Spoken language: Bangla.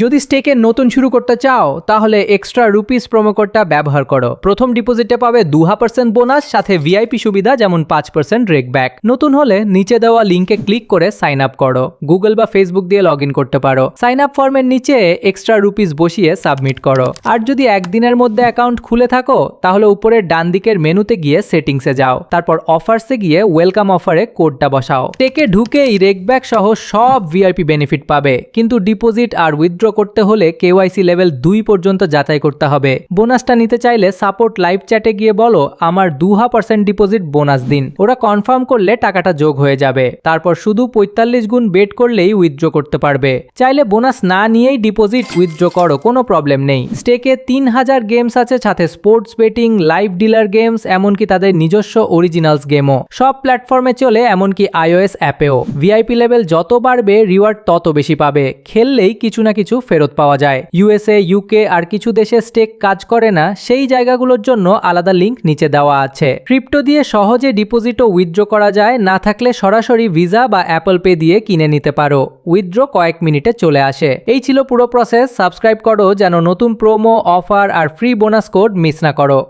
যদি স্টেকে নতুন শুরু করতে চাও, তাহলে এক্সট্রা রুপিস প্রোমো কোডটা ব্যবহার করো। প্রথম ডিপোজিটে পাবে দুহা পার্সেন্ট বোনাস সাথে ভিআইপি সুবিধা যেমন পাঁচ পার্সেন্ট রেক ব্যাক নতুন হলে নিচে দেওয়া লিঙ্কে ক্লিক করে সাইন আপ করো। গুগল বা ফেসবুক দিয়ে লগ করতে পারো। সাইন আপ ফর্মের নিচে এক্সট্রা রুপিস বসিয়ে সাবমিট করো। আর যদি একদিনের মধ্যে অ্যাকাউন্ট খুলে থাকো, তাহলে উপরের ডান দিকের মেনুতে গিয়ে সেটিংসে যাও। তারপর অফার্সে গিয়ে ওয়েলকাম অফারে কোডটা বসাও। টেকে ঢুকেই রেকব্যাক সহ সব ভিআইপি বেনিফিট পাবে। কিন্তু ডিপোজিট আর উইথড্র করতে হলে কেওয়াইসি লেভেল দুই পর্যন্ত যাচাই করতে হবে। বোনাসটা নিতে চাইলে সাপোর্ট লাইভ চ্যাটে গিয়ে বলো, আমার দুহা পার্সেন্ট ডিপোজিট বোনাস দিন। ওরা কনফার্ম করলে টাকাটা যোগ হয়ে যাবে। তারপর শুধু পঁয়তাল্লিশ গুণ বেট করলেই উইথড্র করতে পারবে। চাইলে বোনাস না নিয়েই ডিপোজিট উইথড্র করো, কোনো প্রবলেম নেই। স্টেকে তিন হাজার গেমস আছে, সাথে sports betting, live dealer games, এমনকি তাদের নিজস্ব অরিজিনালস গেমও। সব প্ল্যাটফর্মে চলে, এমনকি আইওএস অ্যাপেও। ভিআইপি লেভেল যত বাড়বে, রিওয়ার্ড তত বেশি পাবে। খেললেই কিছু না কিছু ফেরত পাওয়া যায়। ইউএসএ ইউকে আর কিছু দেশে স্টেক কাজ করে না, সেই জায়গাগুলোর জন্য আলাদা লিঙ্ক নিচে দেওয়া আছে। ক্রিপ্টো দিয়ে সহজে ডিপোজিটও উইথড্র করা যায়, না থাকলে সরাসরি ভিসা বা অ্যাপল পে দিয়ে কিনে নিতে পারো। উইথড্র কয়েক মিনিটে চলে আসে। এই ছিল পুরো প্রসেস সাবস্ক্রাইব করো যেন নতুন প্রোমো অফার আর ফ্রি বোনাস কোড মিস না করো।